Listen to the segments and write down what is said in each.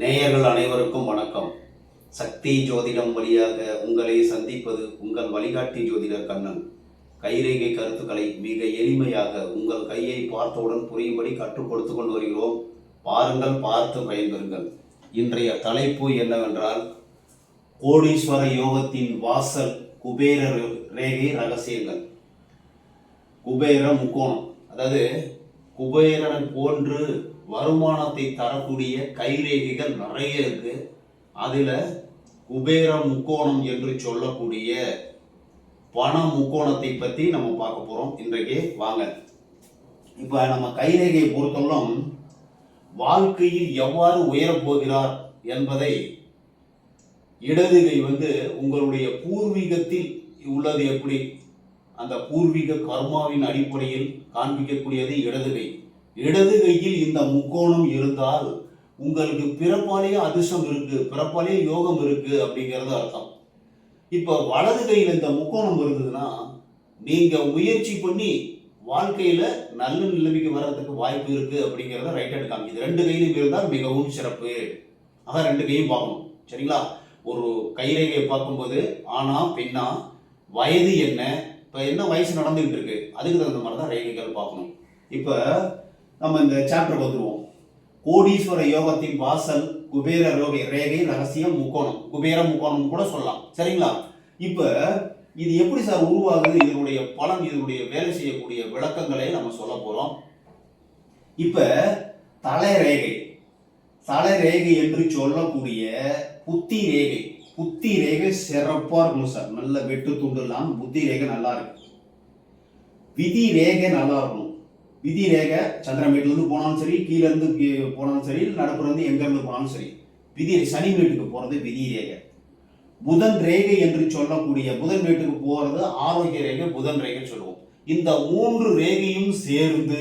நேயர்கள் அனைவருக்கும் வணக்கம். சக்தி ஜோதிடம் வழியாக உங்களை சந்திப்பது உங்கள் வழிகாட்டி ஜோதிடர் கண்ணன். கைரேகை கருத்துக்களை மிக எளிமையாக உங்கள் கையை பார்த்தவுடன் புரியும்படி கற்றுக் கொடுத்து கொண்டு வருகிறோம். பாருங்கள் பார்த்து பயன்பெறுங்கள். இன்றைய தலைப்பு என்னவென்றால் கோடீஸ்வர யோகத்தின் வாசல் குபேர ரேகை ரகசியங்கள். குபேர முக்கோணம். அதாவது குபேரன் போன்று வருமானத்தை தரக்கூடிய கைரேகைகள் நிறைய இருக்கு. அதில் குபேர முக்கோணம் என்று சொல்லக்கூடிய பண முக்கோணத்தை பற்றி நம்ம பார்க்க போகிறோம் இன்றைக்கு வாங்க. இப்போ நம்ம கைரேகையை பொறுத்தவரைக்கும் வாழ்க்கையில் எவ்வாறு உயரப் போகிறார் என்பதை இடதுகை வந்து உங்களுடைய பூர்வீகத்தில் உள்ளது எப்படி? அந்த பூர்வீக கர்மாவின் அடிப்படையில் காண்பிக்கக்கூடியது இடதுகை. இடது கையில் இந்த முக்கோணம் இருந்தால் உங்களுக்கு பிறப்பாலேயே அதிர்ஷ்டம் இருக்கு பிறப்பாலேயே யோகம் இருக்கு அப்படிங்கிறது அர்த்தம். இப்போ வலது கையில் இந்த முக்கோணம் இருந்ததுன்னா நீங்க முயற்சி பண்ணி வாழ்க்கையில நல்ல நிலைமைக்கு வர்றதுக்கு வாய்ப்பு இருக்கு அப்படிங்கிறத ரைட் ஹேண்ட் காமிக்குது. ரெண்டு கையிலும் இருந்தால் மிகவும் சிறப்பு. ஆக ரெண்டு கையும் பார்க்கணும். சரிங்களா? ஒரு கைரேகையை பார்க்கும்போது ஆனா பெண்ணா வயது என்ன? இப்போ என்ன வயசு நடந்துகிட்டு இருக்கு? அதுக்கு தகுந்த மாதிரி தான் ரேகைகள் பார்க்கணும். இப்போ நம்ம இந்த சாப்டர் வந்துடுவோம் கோடீஸ்வர யோகத்தின் வாசல் குபேர ரோகை ரேகை ரகசியம் முக்கோணம். குபேர முக்கோணம் கூட சொல்லலாம். சரிங்களா? இப்போ இது எப்படி சார் உருவாகுது? இதனுடைய பலன் இதனுடைய வேலை செய்யக்கூடிய விளக்கங்களை நம்ம சொல்ல போகிறோம் இப்போ தலை ரேகை. தலை ரேகை என்று சொல்லக்கூடிய புத்தி ரேகை. புத்தி ரேகை சிறப்பாக இருக்கணும் சார். நல்ல வெட்டு துண்டு இல்லாமல் புத்தி ரேகை நல்லா இருக்கும் விதி ரேகை நல்லா இருக்கணும். விதி ரேகை சந்திரமேட்ல இருந்து போனாலும் சரி கீழேருந்து போனாலும் சரி நடுப்புற எங்கேருந்து போனாலும் சரி விதி சனி வீட்டுக்கு போகிறது விதி ரேகை புதன் ரேகை என்று சொல்லக்கூடிய புதன் வீட்டுக்கு போகிறது ஆரோக்கிய ரேகை புதன் ரேகை சொல்லுவோம். இந்த மூன்று ரேகையும் சேர்ந்து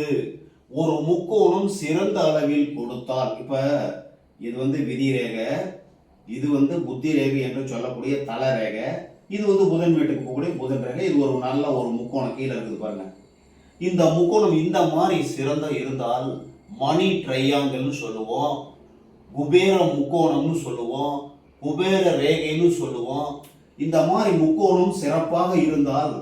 ஒரு முக்கோணம் சிறந்த அளவில் கொடுத்தால் இப்போ இது வந்து விதி ரேகை இது வந்து புத்தி ரேகை என்று சொல்லக்கூடிய தல ரேகை இது வந்து புதன் வீட்டுக்கு போகக்கூடிய புதன் ரேகை இது ஒரு நல்ல ஒரு முக்கோணம் கீழே இருக்குது பாருங்கள் இந்த முக்கோணம் இந்த மாதிரி சிறந்த இருந்தால் மணி ட்ரையாங்கல்னு சொல்லுவோம் குபேர முக்கோணம்னு சொல்லுவோம் குபேர ரேகைன்னு சொல்லுவோம். இந்த மாதிரி முக்கோணம் சிறப்பாக இருந்தால்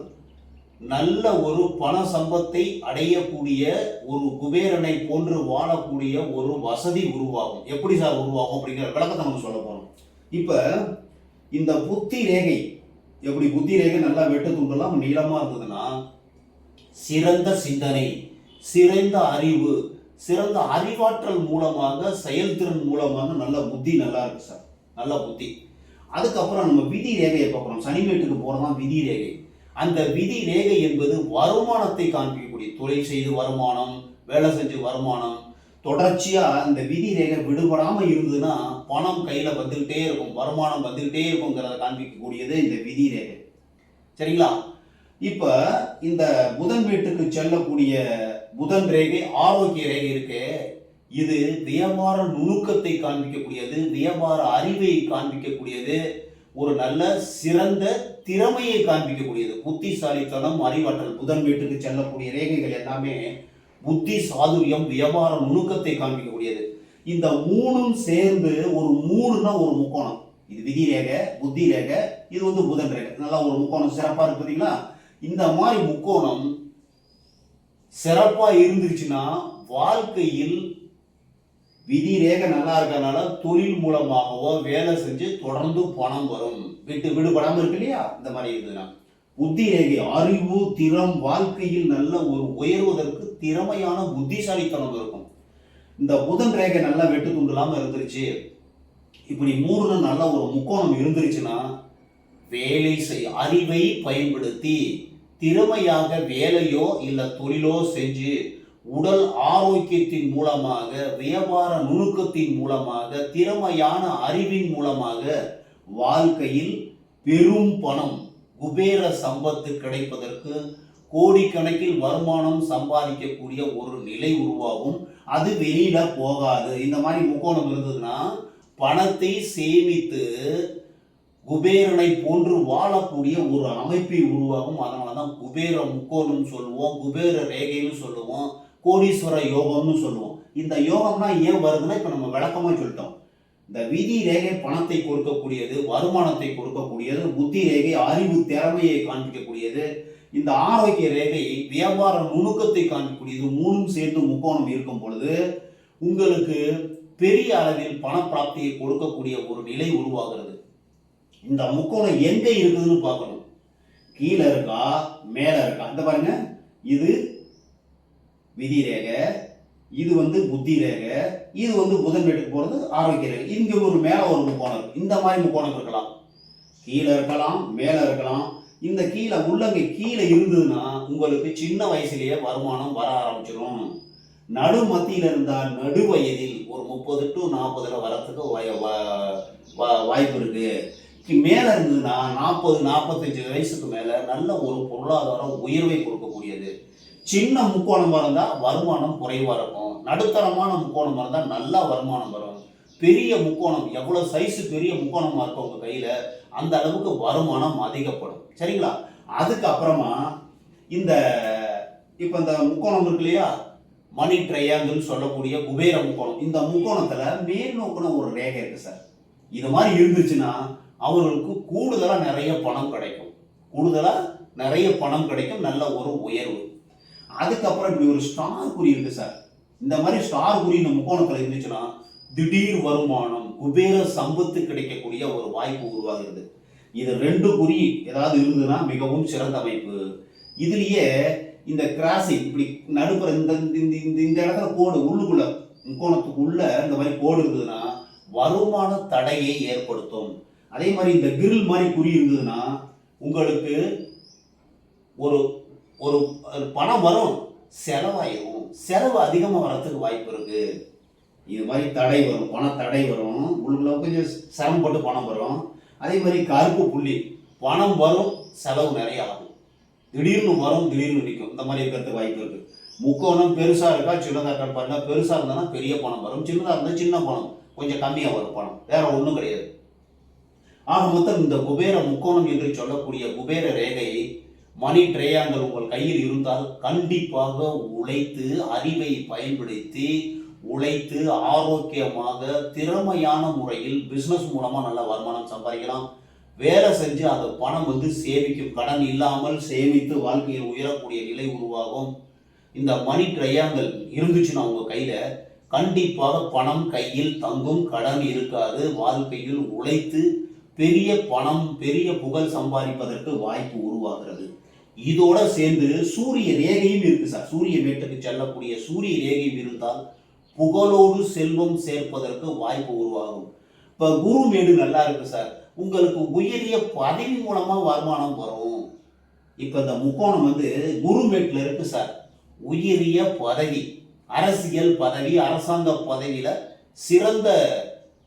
நல்ல ஒரு பண சம்பத்தை அடையக்கூடிய ஒரு குபேரனை போன்று வாழக்கூடிய ஒரு வசதி உருவாகும். எப்படி சார் உருவாகும் அப்படிங்கிற விளக்கத்தை நம்ம சொல்ல போகிறோம் இப்போ இந்த புத்தி ரேகை எப்படி புத்தி ரேகை நல்லா வெட்டு துண்டெல்லாம் நீளமாக இருந்ததுன்னா சிறந்த சிந்தனை சிறந்த அறிவு சிறந்த அறிவாற்றல் மூலமாக செயல்திறன் மூலமாக நல்ல புத்தி நல்லா இருக்கு சார். நல்ல புத்தி. அதுக்கப்புறம் நம்ம விதி ரேகையை பார்க்குறோம் சனிமேட்டுக்கு போகிறதான் விதி ரேகை. அந்த விதி ரேகை என்பது வருமானத்தை காண்பிக்கக்கூடிய தொழில் செய்து வருமானம் வேலை செஞ்சு வருமானம். தொடர்ச்சியாக அந்த விதி ரேகை விடுபடாமல் இருந்ததுன்னா பணம் கையில் வந்துக்கிட்டே இருக்கும். வருமானம் வந்துக்கிட்டே இருக்குங்கிறத காண்பிக்கக்கூடியது இந்த விதி ரேகை. சரிங்களா? இப்ப இந்த புதன் வீட்டுக்கு செல்லக்கூடிய புதன் ரேகை ஆரோக்கிய ரேகை இருக்கு. இது வியாபார நுணுக்கத்தை காண்பிக்கக்கூடியது வியாபார அறிவை காண்பிக்கக்கூடியது ஒரு நல்ல சிறந்த திறமையை காண்பிக்கக்கூடியது. புத்திசாலித்தனம் அறிவாற்றல் புதன் வீட்டுக்கு செல்லக்கூடிய ரேகைகள் எல்லாமே புத்தி சாதுரியம் வியாபார நுணுக்கத்தை காண்பிக்கக்கூடியது. இந்த மூணும் சேர்ந்து ஒரு மூணுன்னா ஒரு முக்கோணம். இது விதி ரேகை புத்தி ரேகை இது வந்து புதன் ரேகை. நல்லா ஒரு முக்கோணம் சிறப்பாக இருக்கு பார்த்தீங்களா இந்த மாதிரி முக்கோணம் சிறப்பாக இருந்துச்சுன்னா வாழ்க்கையில் விதி ரேகை நல்லா இருக்கறனால தொழில் மூலமாகவோ வேலை செஞ்சு தொடர்ந்து பணம் வரும். விட்டு விடுபடாமல் இருக்கு இல்லையா? இந்த மாதிரி இருந்ததுன்னா புத்தி ரேகை அறிவு திறம் வாழ்க்கையில் நல்ல ஒரு உயர்வதற்கு திறமையான புத்திசாலித்தனம் இருக்கும். இந்த புதன் ரேகை நல்லா வெட்டு துண்டுலாம இருந்துருச்சு. இப்படி மூணு நல்ல ஒரு முக்கோணம் இருந்துருச்சுன்னா வேலை செய் அறிவை பயன்படுத்தி திறமையாக வேலையோ இல்லை தொழிலோ செஞ்சு உடல் ஆரோக்கியத்தின் மூலமாக வியாபார நுணுக்கத்தின் மூலமாக திறமையான அறிவின் மூலமாக வாழ்க்கையில் பெரும் பணம் குபேர சம்பத்து கிடைப்பதற்கு கோடிக்கணக்கில் வருமானம் சம்பாதிக்கக்கூடிய ஒரு நிலை உருவாகும். அது வெளியில போகாது. இந்த மாதிரி முக்கோணம் இருந்ததுன்னா பணத்தை சேமித்து குபேரனை போன்று வாழக்கூடிய ஒரு அமைப்பை உருவாகும் அதனால தான் குபேர முக்கோணம் சொல்லுவோம் குபேர ரேகைன்னு சொல்லுவோம் கோடீஸ்வர யோகம்னு சொல்லுவோம். இந்த யோகம்னா ஏன் வருதுன்னா இப்போ நம்ம விளக்கமாக சொல்லிட்டோம். இந்த விதி ரேகை பணத்தை கொடுக்கக்கூடியது வருமானத்தை கொடுக்கக்கூடியது புத்தி ரேகை அறிவு திறமையை காண்பிக்கக்கூடியது. இந்த ஆரோக்கிய ரேகை வியாபார நுணுக்கத்தை காண்பிக்கக்கூடியது மூணும் சேர்ந்து முக்கோணம் இருக்கும் பொழுது உங்களுக்கு பெரிய அளவில் பணப்பிராப்தியை கொடுக்கக்கூடிய ஒரு நிலை உருவாகிறது. இந்த முக்கோணம் எங்கே இருக்குதுன்னு பார்க்கணும். கீழே இருக்கா? மேலே இருக்கா? இந்த பாருங்க. இது விதி ரேகை இது வந்து புத்தி ரேகை இது வந்து புதன் வீட்டுக்கு போகிறது ஆரோக்கிய ரேகை. இங்கே ஒரு மேலே ஒரு முக்கோணம் இருக்கு. இந்த மாதிரி முக்கோணம் இருக்கலாம். கீழே இருக்கலாம் மேலே இருக்கலாம். இந்த கீழே உள்ளங்கை கீழே இருந்ததுன்னா உங்களுக்கு சின்ன வயசுலேயே வருமானம் வர ஆரம்பிச்சிடும். நடு மத்தியில் இருந்தால் நடு வயதில் ஒரு முப்பது டு நாற்பதுல வரத்துக்கு வாய்ப்பு இருக்குது மேலே இருந்ததுன்னா நாற்பது நாற்பத்தஞ்சு வயசுக்கு மேலே நல்ல ஒரு பொருளாதார உயர்வை கொடுக்கக்கூடியது. சின்ன முக்கோணமாக இருந்தால் வருமானம் குறைவாக இருக்கும். நடுத்தரமான முக்கோணமாக இருந்தால் நல்லா வருமானம் வரும். பெரிய முக்கோணம் எவ்வளோ சைஸ் பெரிய முக்கோணமாக இருக்கும் உங்கள் கையில் அந்த அளவுக்கு வருமானம் அதிகப்படும். சரிங்களா? அதுக்கப்புறமா இந்த இப்போ இந்த முக்கோணம் இருக்கு இல்லையா? மணி ட்ரையாங்கிள் சொல்லக்கூடிய குபேர முக்கோணம். இந்த முக்கோணத்தில் மேல் நோக்கின ஒரு ரேகை இருக்குது சார். இது மாதிரி இருந்துச்சுன்னா அவர்களுக்கு கூடுதலாக நிறைய பணம் கிடைக்கும். கூடுதலாக நிறைய பணம் கிடைக்கும் நல்ல ஒரு உயர்வு. அதுக்கப்புறம் இப்படி ஒரு ஸ்டார் குறி இருக்கு சார் இந்த மாதிரி ஸ்டார் குறி இந்த முக்கோணத்தில் இருந்துச்சுன்னா திடீர் வருமானம் குபேர சம்பத்து கிடைக்கக்கூடிய ஒரு வாய்ப்பு உருவாகிறது. இது ரெண்டு குறி ஏதாவது இருந்ததுன்னா மிகவும் சிறந்த அமைப்பு. இதுலயே இந்த கிராசிங் இப்படி நடுப்புற இந்த இந்த- இந்த இந்த இடத்துல கோடு உள்ளுக்குள்ள முக்கோணத்துக்குள்ள இந்த மாதிரி கோடு இருந்ததுன்னா வருமான தடையை ஏற்படுத்தும். அதே மாதிரி இந்த கிரில் மாதிரி குறி இருந்ததுன்னா உங்களுக்கு ஒரு ஒரு பணம் வரும் செலவாயிரும். செலவு அதிகமாக வரத்துக்கு வாய்ப்பு இருக்கு. இது மாதிரி தடை வரும் பண தடை வரும். உள்ளுக்குள்ள கொஞ்சம் சிரமப்பட்டு பணம் வரும். அதே மாதிரி கருப்பு புள்ளி பணம் வரும் செலவு நிறைய ஆகும். திடீர்னு வரும் திடீர்னு நிற்கும். இந்த மாதிரி இருக்கிறதுக்கு வாய்ப்பு இருக்கு. முக்கோணம் பெருசாக இருக்கா சின்னதாக இருக்கா பாருங்க. பெருசாக இருந்தானா பெரிய பணம் வரும். சின்னதாக இருந்தால் சின்ன பணம். கொஞ்சம் கம்மியாக வரும் பணம். வேற ஒன்றும் கிடையாது. ஆக மொத்தம் இந்த குபேர முக்கோணம் என்று சொல்லக்கூடிய குபேர ரேகை மணி ட்ரையாங்கல் உங்கள் கையில் இருந்தால் கண்டிப்பாக உழைத்து அறிவை பயன்படுத்தி உழைத்து ஆரோக்கியமாக திறமையான முறையில் பிஸ்னஸ் மூலமாக நல்ல வருமானம் சம்பாதிக்கலாம். வேலை செஞ்சு அந்த பணம் வந்து சேமிக்கும் கடன் இல்லாமல் சேமித்து வாழ்க்கையில் உயரக்கூடிய நிலை உருவாகும். இந்த மணி ட்ரையாங்கல் இருந்துச்சுன்னா உங்கள் கையில் கண்டிப்பாக பணம் கையில் தங்கும் கடன் இருக்காது. வாழ்க்கையில் உழைத்து பெரிய பணம் பெரிய புகழ் சம்பாதிப்பதற்கு வாய்ப்பு உருவாகிறது. இதோட சேர்ந்து சூரிய ரேகையும் இருக்கு சார். சூரிய மேட்டுக்கு செல்லக்கூடிய சூரிய ரேகையும் இருந்தால் புகழோடு செல்வம் சேர்ப்பதற்கு வாய்ப்பு உருவாகும். இப்போ குரு மேடு நல்லா இருக்கு சார். உங்களுக்கு உயரிய பதவி மூலமா வருமானம் வரும். இப்போ இந்த முக்கோணம் வந்து குருமேட்டில் இருக்கு சார். உயரிய பதவி அரசியல் பதவி அரசாங்க பதவியில சிறந்த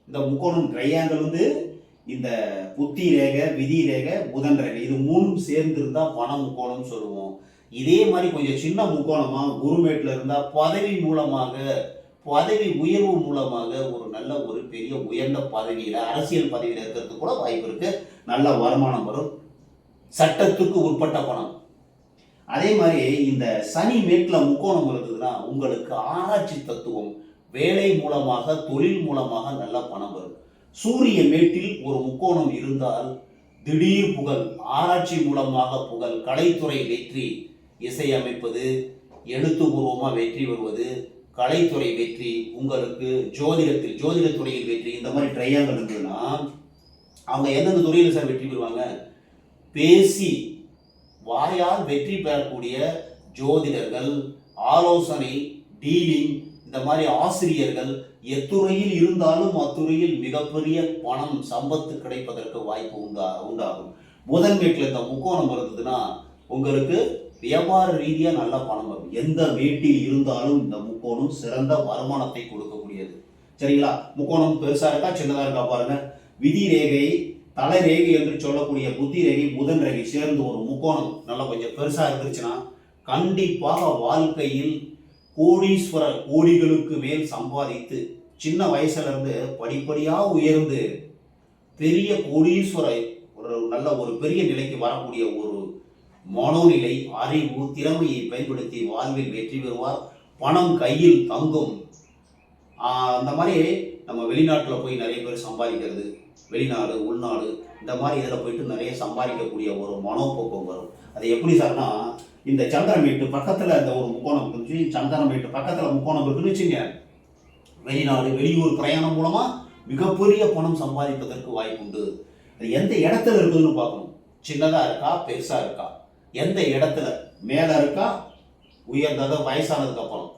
இந்த முக்கோணம் ட்ரையாங்கல் வந்து இந்த புத்தி ரேகை விதி ரேகை புதன் ரேகை இது மூணும் சேர்ந்து இருந்தால் பண முக்கோணம் சொல்லுவோம். இதே மாதிரி கொஞ்சம் சின்ன முக்கோணமாக குருமேட்டில் இருந்தால் பதவி மூலமாக பதவி உயர்வு மூலமாக ஒரு நல்ல ஒரு பெரிய உயர்ந்த பதவியில் அரசியல் பதவியில் இருக்கிறதுக்கு கூட வாய்ப்பு இருக்கு. நல்ல வருமானம் வரும். சட்டத்துக்கு உட்பட்ட பணம். அதே மாதிரி இந்த சனி மேட்டில் முக்கோணம் இருந்ததுன்னா உங்களுக்கு ஆராய்ச்சி தத்துவம் வேலை மூலமாக தொழில் மூலமாக நல்ல பணம் வரும். சூரிய மேட்டில் ஒரு முக்கோணம் இருந்தால் திடீர் புகழ் ஆராய்ச்சி மூலமாக புகழ் கலைத்துறை வெற்றி. இசையமைப்பது எழுத்துப்பூர்வமாக வெற்றி வருவது கலைத்துறை வெற்றி. உங்களுக்கு ஜோதிடத்தில் ஜோதிட துறையில் வெற்றி. இந்த மாதிரி ட்ரையாங்கல் இருந்ததுன்னா அவங்க எந்தெந்த துறையில் சார் வெற்றி பெறுவாங்க? பேசி வாயால் வெற்றி பெறக்கூடிய ஜோதிடர்கள் ஆலோசனை டீலிங் இந்த மாதிரி ஆசிரியர்கள் எத்துறையில் இருந்தாலும் அத்துறையில் மிகப்பெரிய பணம் சம்பத்து கிடைப்பதற்கு வாய்ப்பு உண்டா உண்டாகும். புதன் வீட்டில் இந்த முக்கோணம் இருந்ததுன்னா உங்களுக்கு வியாபார ரீதியா நல்ல பணம் வரும். எந்த வீட்டில் இருந்தாலும் இந்த முக்கோணம் சிறந்த வருமானத்தை கொடுக்கக்கூடியது. சரிங்களா? முக்கோணம் பெருசா இருக்கா சின்னதா இருக்கா பாருங்க. விதி ரேகை தலை ரேகை என்று சொல்லக்கூடிய புத்தி ரேகை புதன் ரேகை சேர்ந்து ஒரு முக்கோணம். நல்லா கொஞ்சம் பெருசா இருந்துச்சுன்னா கண்டிப்பாக வாழ்க்கையில் கோடீஸ்வரர் கோடிகளுக்கு மேல் சம்பாதித்து சின்ன வயசுலேருந்து படிப்படியாக உயர்ந்து பெரிய கோடீஸ்வரர் ஒரு நல்ல ஒரு பெரிய நிலைக்கு வரக்கூடிய ஒரு மனோநிலை அறிவு திறமையை பயன்படுத்தி வாழ்வில் வெற்றி பெறுவார். பணம் கையில் தங்கும். அந்த மாதிரி நம்ம வெளிநாட்டில் போய் நிறைய பேர் சம்பாதிக்கிறது வெளிநாடு உள்நாடு இந்த மாதிரி இதில் போயிட்டு நிறைய சம்பாதிக்கக்கூடிய ஒரு மனோபோக்கம் வரும். அது எப்படி சார்னா இந்த சந்திரமேட்டு பக்கத்தில் இந்த ஒரு முக்கோணம் இருந்துச்சு சந்திரமேட்டு பக்கத்தில் முக்கோணம் இருக்குன்னு வச்சுங்க வெளிநாடு வெளியூர் பிரயாணம் மூலமாக மிகப்பெரிய பணம் சம்பாதிப்பதற்கு வாய்ப்புண்டு அது எந்த இடத்துல இருக்குதுன்னு பார்க்கணும். சின்னதாக இருக்கா பெருசாக இருக்கா? எந்த இடத்துல? மேலே இருக்கா? உயர்ந்ததை வயசானதுக்கு அப்புறம்.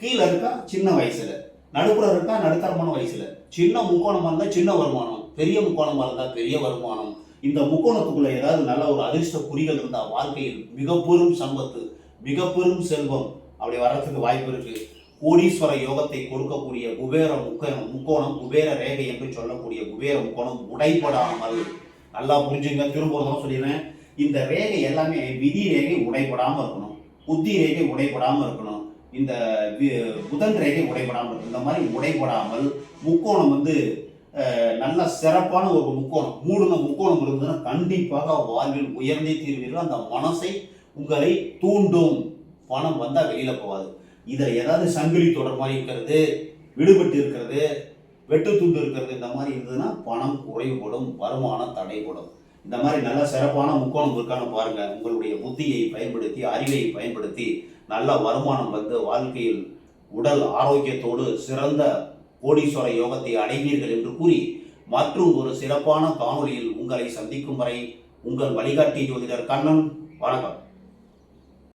கீழே இருக்கா? சின்ன வயசில். நடுப்புற இருக்கா? நடுத்தரமான வயசில். சின்ன முக்கோணமா இருந்தால் சின்ன வருமானம். பெரிய முக்கோணமாக இருந்தால் பெரிய வருமானம். இந்த முக்கோணத்துக்குள்ளே ஏதாவது நல்ல ஒரு அதிர்ஷ்ட குறிகள் இருந்தால் வாழ்க்கையில் மிக பெரும் சம்பத்து மிக பெரும் செல்வம் அப்படி வர்றதுக்கு வாய்ப்பு இருக்குது கோடீஸ்வர யோகத்தை கொடுக்கக்கூடிய குபேர முக்க முக்கோணம் குபேர ரேகை என்று சொல்லக்கூடிய குபேர முக்கோணம் உடைபடாமல். நல்லா புரிஞ்சுங்க திரும்ப சொல்லிடுறேன். இந்த ரேகை எல்லாமே விதி ரேகை உடைபடாமல் இருக்கணும். புத்தி ரேகை உடைபடாமல் இருக்கணும். இந்த புதன் ரேகை உடைபடாமல் இருக்கணும். இந்த மாதிரி உடைபடாமல் முக்கோணம் வந்து நல்ல சிறப்பான ஒரு முக்கோணம் மூணுன முக்கோணம் இருந்ததுன்னா கண்டிப்பாக வாழ்வில் உயர்ந்தே தீர்வீர்கள். அந்த மனசை உங்களை தூண்டும். பணம் வந்தால் வெளியில் போகாது. இதில் ஏதாவது சங்கிலி தொடர் மாதிரி இருக்கிறது விடுபட்டு இருக்கிறது வெட்டு துண்டு இருக்கிறது இந்த மாதிரி இருந்ததுன்னா பணம் குறைவுபடும் வருமானம் தடைபடும். இந்த மாதிரி நல்ல சிறப்பான முக்கோணம் இருக்கான்னு பாருங்க. உங்களுடைய புத்தியை பயன்படுத்தி அறிவை பயன்படுத்தி நல்ல வருமானம் வந்து வாழ்க்கையில் உடல் ஆரோக்கியத்தோடு சிறந்த கோடீஸ்வர யோகத்தை அடைவீர்கள் என்று கூறி மற்றும் ஒரு சிறப்பான காணொளியில் உங்களை சந்திக்கும் வரை உங்கள் வழிகாட்டி ஜோதிடர் கண்ணன். வணக்கம்.